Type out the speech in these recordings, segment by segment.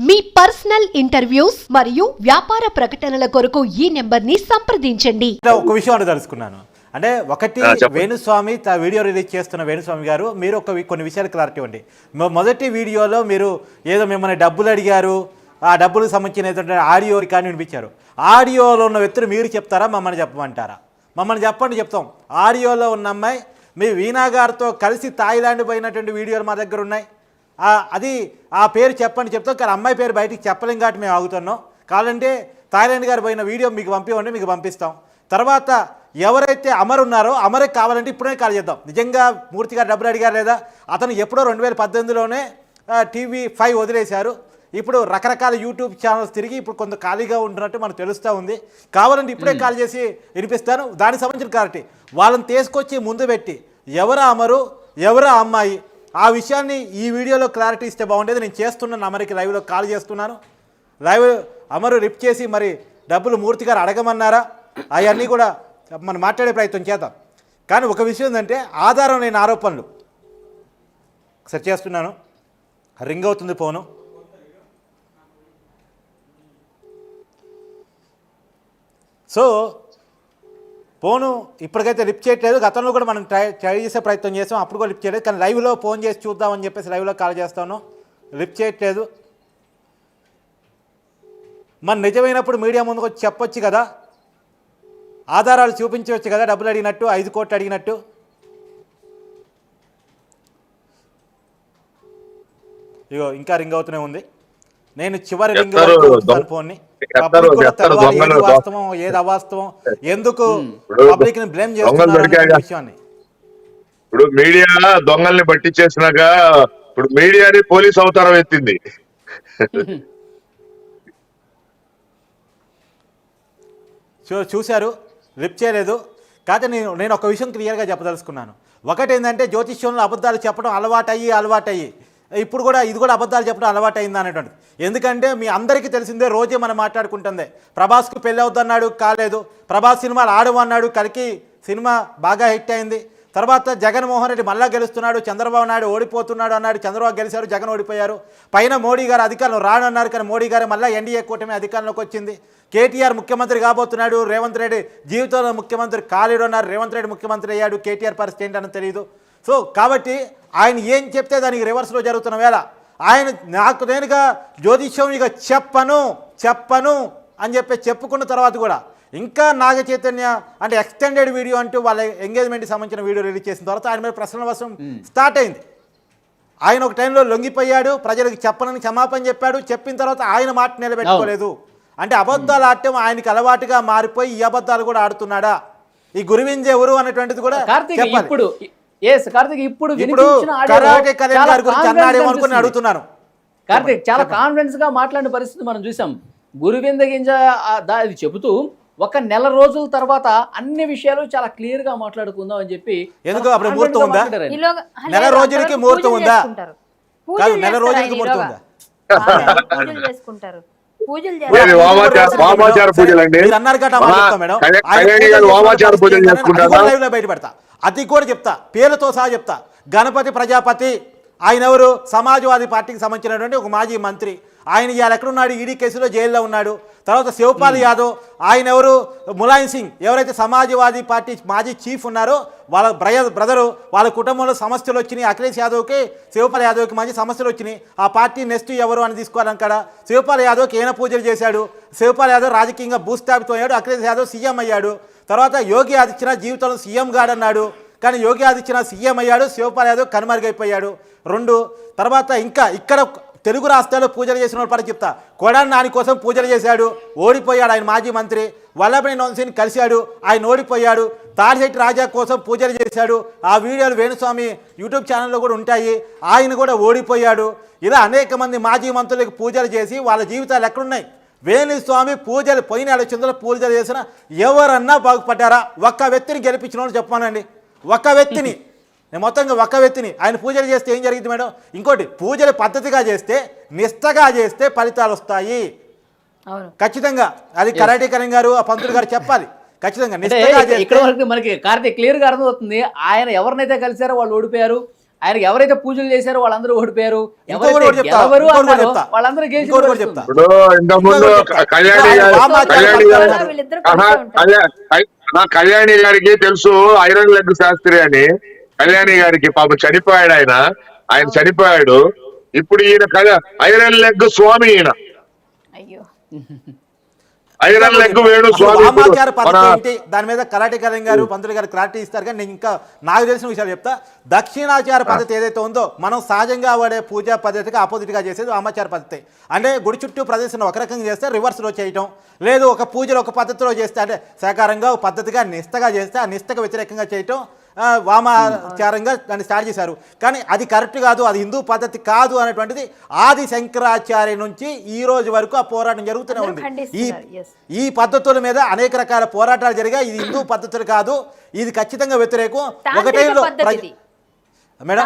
మీ personal interviews మరియు వ్యాపార ప్రకటనల కొరకు ఈ నెంబర్ని సంప్రదించండి. ఒక విషయం తెలుసుకున్నాను అంటే ఒకటి. వేణుస్వామి త- వీడియో రిలీజ్ చేస్తున్న వేణుస్వామి గారు మీరు ఒక కొన్ని విషయాలు క్లారిటీ ఇవ్వండి. మొదటి వీడియోలో మీరు ఏదో మిమ్మల్ని డబ్బులు అడిగారు ఆ డబ్బులకు సంబంధించిన ఆడియో రికార్డు వినిపించారు. ఆడియోలో ఉన్న వ్యక్తులు మీరు చెప్తారా మమ్మల్ని చెప్పమంటారా? మమ్మల్ని చెప్పండి చెప్తాం. ఆడియోలో ఉన్న అమ్మాయి మీ వీణా గారితో కలిసి థాయిలాండ్ పోయినటువంటి వీడియోలు మా దగ్గర ఉన్నాయి. అది ఆ పేరు చెప్పండి చెప్తాం కానీ అమ్మాయి పేరు బయటికి చెప్పలేం కాబట్టి మేము ఆగుతున్నాం. కావాలంటే థాయిలాండ్ గారు పోయిన వీడియో మీకు పంపివ్వండి మీకు పంపిస్తాం. తర్వాత ఎవరైతే అమర్ ఉన్నారో అమర్కి కావాలంటే ఇప్పుడే కాల్ చేద్దాం. నిజంగా మూర్తి గారు డబ్బులు అడిగారు లేదా అతను ఎప్పుడో రెండు వేల పద్దెనిమిదిలోనే టీవీ ఫైవ్ వదిలేశారు. ఇప్పుడు రకరకాల యూట్యూబ్ ఛానల్స్ తిరిగి ఇప్పుడు కొంత ఖాళీగా ఉంటున్నట్టు మనకు తెలుస్తూ ఉంది. కావాలంటే ఇప్పుడే కాల్ చేసి వినిపిస్తాను. దానికి సంబంధించిన క్లారిటీ వాళ్ళని తీసుకొచ్చి ముందు పెట్టి ఎవరు అమరు ఎవరు అమ్మాయి ఆ విషయాన్ని ఈ వీడియోలో క్లారిటీ ఇస్తే బాగుండేది. నేను చేస్తున్నాను అమరికి లైవ్లో కాల్ చేస్తున్నాను లైవ్ అమరు రిప్ చేసి మరి డబ్బులు మూర్తి గారు అడగమన్నారా? అవన్నీ కూడా మనం మాట్లాడే ప్రయత్నం చేద్దాం. కానీ ఒక విషయం ఏంటంటే ఆధారం లేని ఆరోపణలు. సెర్చ్ చేస్తున్నాను. రింగ్ అవుతుంది ఫోను. సో ఫోను ఇప్పటికైతే లిఫ్ట్ చేయట్లేదు. గతంలో కూడా మనం ట్రై ట్రై చేసే ప్రయత్నం చేసాం. అప్పుడు కూడా లిఫ్ట్ చేయలేదు. కానీ లైవ్లో ఫోన్ చేసి చూద్దామని చెప్పేసి లైవ్లో కాల్ చేస్తాను. లిఫ్ట్ చేయట్లేదు. మన నిజమైనప్పుడు మీడియా ముందుకు వచ్చి చెప్పొచ్చు కదా. ఆధారాలు చూపించవచ్చు కదా. డబ్బులు అడిగినట్టు ఐదు కోట్లు అడిగినట్టు. ఇగో ఇంకా రింగ్ అవుతూనే ఉంది. నేను చివరి రింగ్ ఫోన్ని. వాస్తవం ఏది అవాస్తవం ఎందుకు ఇప్పుడు పబ్లిక్ని బ్లేమ్ దొంగలు చేస్తున్నారు అనే దొరికాక- విషయాన్ని. ఇప్పుడు మీడియా దొంగల్ని పట్టించేసినాక ఇప్పుడు మీడియాని పోలీస్ అవతారం ఎత్తింది. చూశారు లిప్ చేయలేదు. కాకపోతే నేను నేను ఒక విషయం క్లియర్గా చెప్పదలుచుకున్నాను. ఒకటి ఏంటంటే జ్యోతిష్యంలో అబద్ధాలు చెప్పడం అలవాటయ్యి అలవాటయ్యి. ఇప్పుడు కూడా ఇది కూడా అబద్ధాలు చెప్పడం అలవాటైంది అనేటువంటిది. ఎందుకంటే మీ అందరికీ తెలిసిందే రోజే మనం మాట్లాడుకుంటుంది. ప్రభాస్కు పెళ్ళి అవుద్దన్నాడు కాలేదు. ప్రభాస్ సినిమాలు ఆడమన్నాడు కలికి సినిమా బాగా హిట్ అయింది. తర్వాత జగన్మోహన్ రెడ్డి మళ్ళా గెలుస్తున్నాడు చంద్రబాబు నాయుడు ఓడిపోతున్నాడు అన్నాడు చంద్రబాబు గెలిచారు జగన్ ఓడిపోయారు. పైన మోడీ గారు అధికారంలో రానన్నారు కానీ మోడీ గారు మళ్ళీ ఎన్డీఏ కూటమి అధికారంలోకి వచ్చింది. కేటీఆర్ ముఖ్యమంత్రి కాబోతున్నాడు రేవంత్ రెడ్డి జీవితంలో ముఖ్యమంత్రి కాలేడు అన్నారు రేవంత్ రెడ్డి ముఖ్యమంత్రి అయ్యాడు కేటీఆర్ పరిస్థితి ఏంటని తెలియదు సో కాబట్టి ఆయన ఏం చెప్తే దానికి రివర్స్లో జరుగుతున్న వేళ ఆయన నాకు నేనుగా జ్యోతిష్యం ఇక చెప్పను చెప్పను అని చెప్పి చెప్పుకున్న తర్వాత కూడా ఇంకా నాగ చైతన్య అంటే ఎక్స్టెండెడ్ వీడియో అంటూ వాళ్ళ ఎంగేజ్మెంట్కి సంబంధించిన వీడియో రిలీజ్ చేసిన తర్వాత ఆయన మీద ప్రశ్నల వర్షం స్టార్ట్ అయింది. ఆయన ఒక టైంలో లొంగిపోయాడు ప్రజలకు చెప్పనని క్షమాపణ చెప్పాడు చెప్పిన తర్వాత ఆయన మాట నిలబెట్టుకోలేదు. అంటే అబద్ధాలు ఆడటం ఆయనకి అలవాటుగా మారిపోయి ఈ అబద్ధాలు కూడా ఆడుతున్నాడా? ఈ గురువింజ ఎవరు అనేటువంటిది కూడా. ఇప్పుడు ఎస్ కార్తీక్ ఇప్పుడు. అడుగుతున్నాను కార్తీక్ చాలా కాన్ఫిడెన్స్గా మాట్లాడిన పరిస్థితి మనం చూసాం. గురువింద గింజ ఆ దా- ఇది చెబుతూ ఒక నెల రోజుల తర్వాత అన్ని విషయాలు చాలా క్లియర్గా మాట్లాడుకుందాం అని చెప్పి ఎందుకు? అప్పుడు ముహూర్తం ఉందా? నెల రోజులకి ముహూర్తం పూజలు ఉందా? చేసుకుంటారు. పూజలు కాదు, నెల రోజులకి ముహూర్తం. ఉందా? పూజలు చేసుకుంటారు. పూజలు అన్నారు కదా మేడం. అది బయట పెడతా అది కూడా చెప్తా. పేరుతో సహా చెప్తా. గణపతి ప్రజాపతి ఆయన ఎవరు? సమాజ్వాదీ పార్టీకి సంబంధించినటువంటి ఒక మాజీ మంత్రి. ఆయన ఇవాళ ఎక్కడున్నాడు? ఈడీ కేసులో జైల్లో ఉన్నాడు. తర్వాత శివపాల్ యాదవ్ ఆయన ఎవరు? ములాయం సింగ్. ఎవరైతే సమాజ్వాదీ పార్టీ మాజీ చీఫ్ ఉన్నారో వాళ్ళ బ్రయ బ్రదరు వాళ్ళ కుటుంబంలో సమస్యలు వచ్చినాయి. అఖిలేష్ యాదవ్కి శివపాల్ యాదవ్కి మంచి సమస్యలు వచ్చినాయి. ఆ పార్టీ నెక్స్ట్ ఎవరు అని తీసుకోవాలనుకడ శివపాల్ యాదవ్కి ఏన పూజలు చేశాడు? శివపాల్ యాదవ్ రాజకీయంగా భూస్థాపితం అయ్యాడు. అఖిలేష్ యాదవ్ సీఎం అయ్యాడు. తర్వాత యోగి ఆదిత్యనాథ్ జీవితంలో సీఎం గాడన్నాడు. కానీ యోగి ఆదిత్యనాథ్ సీఎం అయ్యాడు శివపాల్ యాదవ్ కనుమరుగైపోయాడు. రెండు తర్వాత ఇంకా ఇక్కడ తెలుగు రాష్ట్రాల్లో పూజలు చేసిన వాళ్ళ చెప్తా. కొడాలి నాని కోసం పూజలు చేశాడు ఓడిపోయాడు ఆయన మాజీ మంత్రి. వల్లభని నోన్సిని కలిశాడు ఆయన ఓడిపోయాడు. తాడిశెట్టి రాజా కోసం పూజలు చేశాడు. ఆ వీడియోలు వేణుస్వామి యూట్యూబ్ ఛానల్లో కూడా ఉంటాయి. ఆయన కూడా ఓడిపోయాడు. ఇలా అనేక మంది మాజీ మంత్రులకు పూజలు చేసి వాళ్ళ జీవితాలు ఎక్కడున్నాయి? వేణుస్వామి పూజలు పోయిన చంద్రుల పూజలు చేసిన ఎవరన్నా బాగుపడ్డారా? ఒక్క వ్యక్తిని గెలిపించిన వాళ్ళు చెప్పానండి ఒక్క వ్యక్తిని. నేను మొత్తంగా ఒక్క వ్యక్తిని. ఆయన పూజలు చేస్తే ఏం జరిగింది మేడం? ఇంకోటి పూజలు పద్ధతిగా చేస్తే నిష్టగా చేస్తే ఫలితాలు వస్తాయి. ఖచ్చితంగా. అది కరాటే కరణ్ గారు ఆ పంతులు గారు చెప్పాలి. ఖచ్చితంగా ఇక్కడ- వరకు మనకి కార్తీక్ క్లియర్గా అర్థమవుతుంది. ఆయన ఎవరినైతే కలిశారో వాళ్ళు ఓడిపోయారు. ఆయనకి ఎవరైతే పూజలు చేశారో వాళ్ళందరూ ఓడిపోయారు. వాళ్ళందరూ చెప్తా. కళ్యాణి గారికి తెలుసు ఐరన్ లెగ్ శాస్త్రి అని. కళ్యాణి గారికి పాప చనిపోయాడు ఆయన. ఆయన చనిపోయాడు. ఇప్పుడు ఈయన ఐరన్ లెగ్ స్వామి ఈయన. అయ్యో. పద్ధతి మన ఏంటి? దాని మీద కరాటి కరణ్ గారు పంతులు గారు క్లారిటీ ఇస్తారు కానీ నేను ఇంకా నాకు తెలిసిన విషయాలు చెప్తా. దక్షిణాచార పద్ధతి ఏదైతే ఉందో మనం సహజంగా వాడే పూజా పద్ధతికి ఆపోజిట్గా చేసేది వామాచార పద్ధతి. అంటే గుడి చుట్టూ ప్రదర్శన ఒక రకంగా చేస్తే రివర్స్లో చేయటం. లేదు ఒక పూజలు ఒక పద్ధతిలో చేస్తే అంటే సహకారంగా ఒక పద్ధతిగా నిష్టగా చేస్తే ఆ నిష్టకు వ్యతిరేకంగా చేయటం. వామాచారంగా దాన్ని స్టార్ట్ చేశారు. కానీ అది కరెక్ట్ కాదు అది హిందూ పద్ధతి కాదు అనేటువంటిది ఆది శంకరాచార్య నుంచి ఈ రోజు వరకు ఆ పోరాటం జరుగుతూనే ఉంది. ఈ. ఈ పద్ధతుల మీద అనేక రకాల పోరాటాలు జరిగాయి. ఇది హిందూ పద్ధతులు కాదు ఇది ఖచ్చితంగా వ్యతిరేకం. ఒక తాంత్రిక టైంలో పద్ధతి ప్రజ- ఇది. మేడం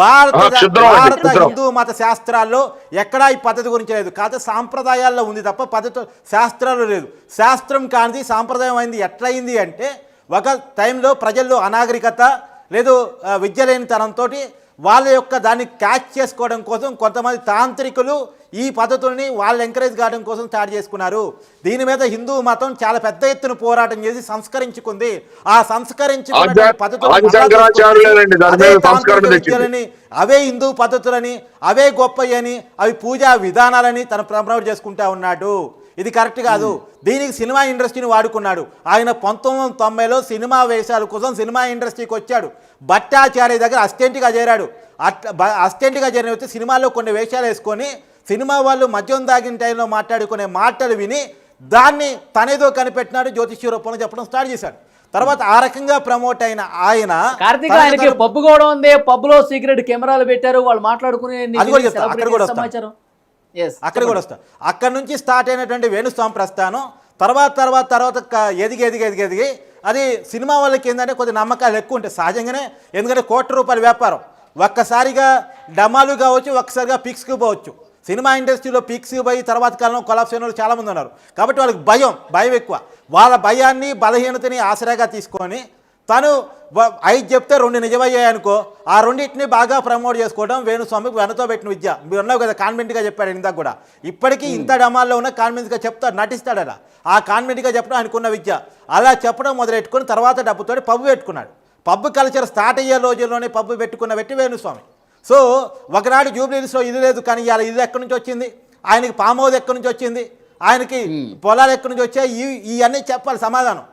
భారత భారత. హిందూ మత శాస్త్రాల్లో ఎక్కడా ఈ పద్ధతి గురించి లేదు. కాదు సాంప్రదాయాల్లో ఉంది తప్ప పద్ధతి శాస్త్రాలు లేదు. శాస్త్రం కానిది సాంప్రదాయం అయింది. ఎట్లయింది అంటే ఒక టైంలో ప్రజల్లో అనాగరికత లేదు విద్య లేనితనంతో వాళ్ళ యొక్క దాన్ని క్యాచ్ చేసుకోవడం కోసం కొంతమంది తాంత్రికులు ఈ పద్ధతుల్ని వాళ్ళు ఎంకరేజ్ కావడం కోసం స్టార్ట్ చేసుకున్నారు. దీని మీద హిందూ మతం చాలా పెద్ద ఎత్తున పోరాటం చేసి సంస్కరించుకుంది. ఆ సంస్కరించుకున్న అవే హిందూ పద్ధతులని అవే గొప్పయని అవి పూజా విధానాలని తను ప్రమోట్ చేసుకుంటా ఉన్నాడు. ఇది కరెక్ట్ కాదు. దీనికి సినిమా ఇండస్ట్రీని వాడుకున్నాడు. ఆయన పంతొమ్మిది వందల తొంభైలో సినిమా వేషాల కోసం సినిమా ఇండస్ట్రీకి వచ్చాడు. భట్టాచార్య దగ్గర అసిస్టెంట్గా చేరాడు. అట్లా బ- అసిస్టెంట్గా చేరిన వచ్చి సినిమాలో కొన్ని వేషాలు వేసుకొని సినిమా వాళ్ళు మద్యం దాగిన టైంలో మాట్లాడుకునే మాటలు విని దాన్ని తనేదో కనిపెట్టినాడు జ్యోతిష్య రూపంలో చెప్పడం స్టార్ట్ చేశాడు. తర్వాత ఆ రకంగా ప్రమోట్ అయిన ఆయన కార్తీక్ ఆయనకి పబ్బు కూడా ఉంది. పబ్లో సీక్రెట్ కెమెరాలు పెట్టారు. వాళ్ళు మాట్లాడుకునే. సమాచారం. అక్కడ కూడా వస్తా. అక్కడ నుంచి స్టార్ట్ అయినటువంటి వేణుస్వామి ప్రస్థానం తర్వాత తర్వాత తర్వాత ఎదిగి ఎదిగి ఎదిగి ఎదిగి అది సినిమా వాళ్ళకి ఏంటంటే కొద్ది నమ్మకాలు ఎక్కువ ఉంటాయి. సహజంగానే ఎందుకంటే కోట్ల రూపాయల వ్యాపారం. ఒక్కసారిగా డమాలు కావచ్చు ఒక్కసారిగా పిక్స్కి పోవచ్చు. సినిమా ఇండస్ట్రీలో పీక్స్ పోయి తర్వాత కాలంలో కొలాప్స్ అయిన వాళ్ళు చాలామంది ఉన్నారు. కాబట్టి వాళ్ళకి భయం భయం ఎక్కువ. వాళ్ళ భయాన్ని బలహీనతని ఆసరాగా తీసుకొని తను ఐదు చెప్తే రెండు నిజమయ్యాయి అనుకో ఆ రెండింటిని బాగా ప్రమోట్ చేసుకోవడం వేణుస్వామికి వెనతో పెట్టిన విద్య. మీరు ఉన్నావు కదా కాన్వెంట్గా చెప్పాడు ఇందాక కూడా. ఇప్పటికీ ఇంత డమాల్లో ఉన్న కాన్వెంట్గా చెప్తాడు నటిస్తాడట. ఆ కాన్వెంట్గా చెప్పడం ఆయనకున్న విద్య. అలా చెప్పడం మొదలెట్టుకుని తర్వాత డబ్బుతోటి పబ్బు పెట్టుకున్నాడు. పబ్బు కల్చర్ స్టార్ట్ అయ్యే రోజుల్లోనే పబ్బు పెట్టుకున్న వ్యక్తి వేణుస్వామి. సో ఒకనాడు జూబ్లీస్లో ఇల్లు లేదు కానీ ఇవాళ ఇల్లు ఎక్కడి నుంచి వచ్చింది? ఆయనకి పామ్ హౌస్ ఎక్కడి నుంచి వచ్చింది? ఆయనకి పొలాలు ఎక్కడి నుంచి వచ్చాయి? ఇవి ఇవన్నీ చెప్పాలి సమాధానం.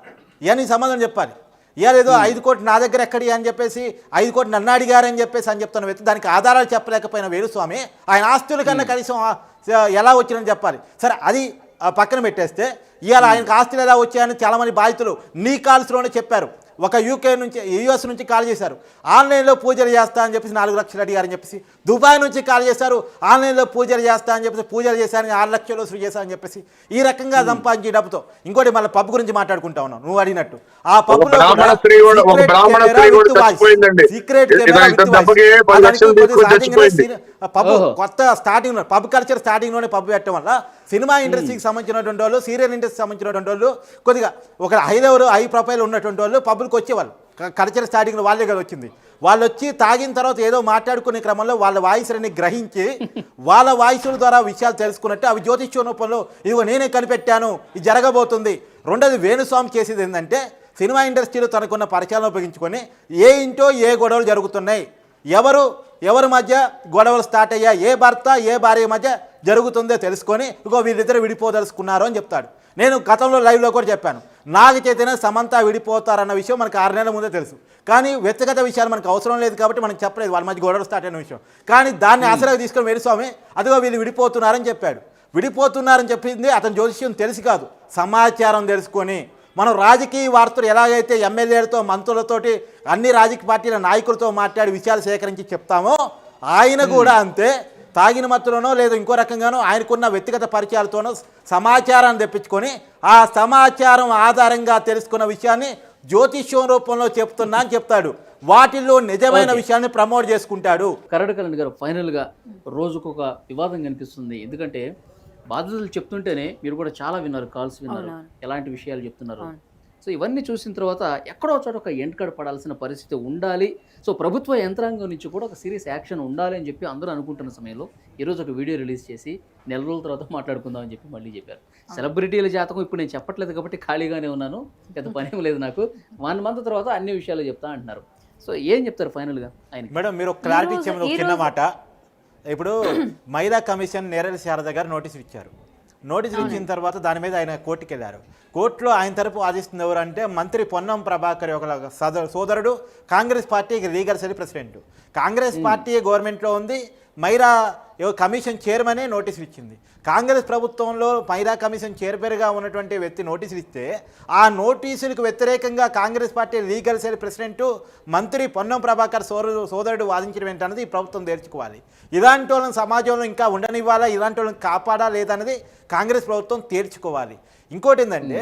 ఇవన్నీ సమాధానం చెప్పాలి. ఏదో ఐదు కోట్లు నా దగ్గర ఎక్కడి అని చెప్పేసి ఐదు కోట్లు నన్ను అడిగారని చెప్పేసి అని చెప్తున్న వ్యక్తి దానికి ఆధారాలు చెప్పలేకపోయిన వేణుస్వామి ఆయన ఆస్తుల కన్నా కనీసం ఆ, ఎలా వచ్చిందని చెప్పాలి. సరే అది పక్కన పెట్టేస్తే ఇవాళ ఆయనకు ఆస్తులు ఎలా వచ్చాయని చాలామంది బాధితులు నీ కాల్స్లోనే చెప్పారు. ఒక యూకే నుంచి యూఎస్ నుంచి కాల్ చేశారు. ఆన్లైన్లో పూజలు చేస్తా అని చెప్పేసి నాలుగు లక్షలు అడిగారని చెప్పేసి దుబాయ్ నుంచి కాల్ చేశారు ఆన్లైన్లో పూజలు చేస్తా అని చెప్పేసి పూజలు చేశారని ఆరు లక్షలు వసూలు చేశారని చెప్పేసి ఈ రకంగా సంపాదించే డబ్బుతో. ఇంకోటి మళ్ళీ పబ్ గురించి మాట్లాడుకుంటా ఉన్నావు నువ్వు అడిగినట్టు. ఆ పబ్లో. సీక్రెట్ ఇతను పబ్. కొత్త స్టార్టింగ్ పబ్ కల్చర్ స్టార్టింగ్లోనే పబ్ పెట్టడం వల్ల సినిమా ఇండస్ట్రీకి సంబంధించినటువంటి వాళ్ళు సీరియల్ ఇండస్ట్రీకి సంబంధించినటువంటి వాళ్ళు కొద్దిగా ఒక హై లెవెల్ హై ప్రొఫైల్ ఉన్నటువంటి వాళ్ళు పబ్లకు వచ్చేవాళ్ళు. కల్చర్ స్టార్టింగ్లో వాళ్ళే కదా వచ్చింది. వాళ్ళు వచ్చి తాగిన తర్వాత ఏదో మాట్లాడుకునే క్రమంలో వాళ్ళ వాయిస్ని గ్రహించి వాళ్ళ వాయిస్ల ద్వారా విషయాలు తెలుసుకున్నట్టు అవి జ్యోతిష్య రూపంలో ఇదిగో నేనే కనిపెట్టాను ఇది జరగబోతుంది. రెండోది వేణుస్వామి చేసేది ఏంటంటే సినిమా ఇండస్ట్రీలో తనకున్న పరిచయాలను ఉపయోగించుకొని ఏ ఇంటో ఏ గొడవలు జరుగుతున్నాయి ఎవరు ఎవరి మధ్య గొడవలు స్టార్ట్ అయ్యా ఏ భర్త ఏ భార్య మధ్య జరుగుతుందో తెలుసుకొని ఇగో వీళ్ళిద్దరు విడిపోదలుచుకున్నారు అని చెప్తాడు. నేను గతంలో లైవ్లో కూడా చెప్పాను. నాగ చైతన్య సమంత విడిపోతారన్న విషయం మనకు ఆరు నెలల ముందే తెలుసు. కానీ వ్యక్తిగత విషయాలు మనకు అవసరం లేదు కాబట్టి మనకు చెప్పలేదు వాళ్ళ మధ్య గొడవలు స్టార్ట్ అయిన విషయం. కానీ దాన్ని ఆసరాగా తీసుకొని వేణుస్వామి అదిగో వీళ్ళు విడిపోతున్నారని చెప్పాడు. విడిపోతున్నారని చెప్పింది అతని జ్యోతిష్యం తెలిసి కాదు. సమాచారం తెలుసుకొని మనం రాజకీయ వార్తలు ఎలాగైతే ఎమ్మెల్యేలతో మంత్రులతోటి అన్ని రాజకీయ పార్టీల నాయకులతో మాట్లాడి విషయాలు సేకరించి చెప్తామో ఆయన కూడా అంతే. తాగిన మత్తులోనో లేదా ఇంకో రకంగానో ఆయనకున్న వ్యక్తిగత పరిచయాలతోనో సమాచారాన్ని తెప్పించుకొని ఆ సమాచారం ఆధారంగా తెలుసుకున్న విషయాన్ని జ్యోతిష్యం రూపంలో చెప్తున్నా అని చెప్తాడు. వాటిల్లో నిజమైన. విషయాన్ని ప్రమోట్ చేసుకుంటాడు. కరడకరణ్ గారు ఫైనల్గా రోజుకు ఒక వివాదం కనిపిస్తుంది. ఎందుకంటే బాధ్యతలు చెప్తుంటేనే మీరు కూడా చాలా విన్నారు కాల్స్ విన్నారు. ఎలాంటి విషయాలు చెప్తున్నారు. సో ఇవన్నీ చూసిన తర్వాత ఎక్కడో చోట ఒక ఎంటకడ పడాల్సిన పరిస్థితి ఉండాలి. సో ప్రభుత్వ యంత్రాంగం నుంచి కూడా ఒక సీరియస్ యాక్షన్ ఉండాలి అని చెప్పి అందరూ అనుకుంటున్న సమయంలో ఈరోజు ఒక వీడియో రిలీజ్ చేసి నెల రోజుల తర్వాత మాట్లాడుకుందాం అని చెప్పి మళ్ళీ చెప్పారు. సెలబ్రిటీల జాతకం ఇప్పుడు నేను చెప్పట్లేదు కాబట్టి ఖాళీగానే ఉన్నాను. పెద్ద పనేం లేదు నాకు. వన్ మంత్ తర్వాత అన్ని విషయాలు చెప్తా అంటున్నారు. సో ఏం చెప్తారు ఫైనల్గా ఆయన మేడం మీరు క్లారిటీ మాట. ఇప్పుడు మైదా కమిషన్ నేరల శారద గారు నోటీసులు ఇచ్చారు. నోటీసులు ఇచ్చిన తర్వాత దాని మీద ఆయన కోర్టుకి వెళ్ళారు కోర్టులో ఆయన తరపు వాదిస్తుంది ఎవరు అంటే మంత్రి పొన్నం ప్రభాకర్ ఒక సోదరు సోదరుడు కాంగ్రెస్ పార్టీకి legal cell president. Congress party గవర్నమెంట్లో ఉంది. మైరా కమిషన్ చైర్మనే నోటీసులు ఇచ్చింది. కాంగ్రెస్ ప్రభుత్వంలో మహిళా కమిషన్ చైర్మన్గా ఉన్నటువంటి వ్యక్తి నోటీసులు ఇస్తే ఆ నోటీసులకు వ్యతిరేకంగా Congress party legal cell president మంత్రి పొన్నం ప్రభాకర్ సోదరుడు సోదరుడు వాదించడం ఏంటన్నది ఈ ప్రభుత్వం తేల్చుకోవాలి ఇలాంటి వాళ్ళని సమాజంలో ఇంకా ఉండనివ్వాలా ఇలాంటి వాళ్ళని కాపాడా లేదన్నది కాంగ్రెస్ ప్రభుత్వం తేల్చుకోవాలి. ఇంకోటి ఏంటంటే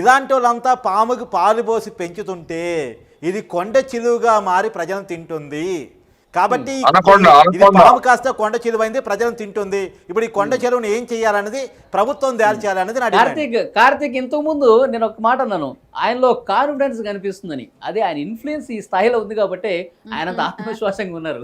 ఇలాంటి వాళ్ళంతా పాముకు పాలు పోసి పెంచుతుంటే ఇది కొండ చిలువుగా మారి ప్రజలను తింటుంది. కాబట్టి అనకొండ. పాము కాస్త కొండ చిలువైంది ప్రజలను తింటుంది. ఇప్పుడు ఈ కొండ చెరువుని ఏం చేయాలన్నది ప్రభుత్వం తయారు చేయాలన్నది నా. కార్తీక్ కార్తీక్ ఇంతకు ముందు నేను ఒక మాట అన్నాను. ఆయనలో కాన్ఫిడెన్స్ కనిపిస్తుందని అదే ఆయన ఇన్ఫ్లుయెన్స్ ఈ స్థాయిలో ఉంది కాబట్టి ఆయన అంత ఆత్మవిశ్వాసంగా ఉన్నారు.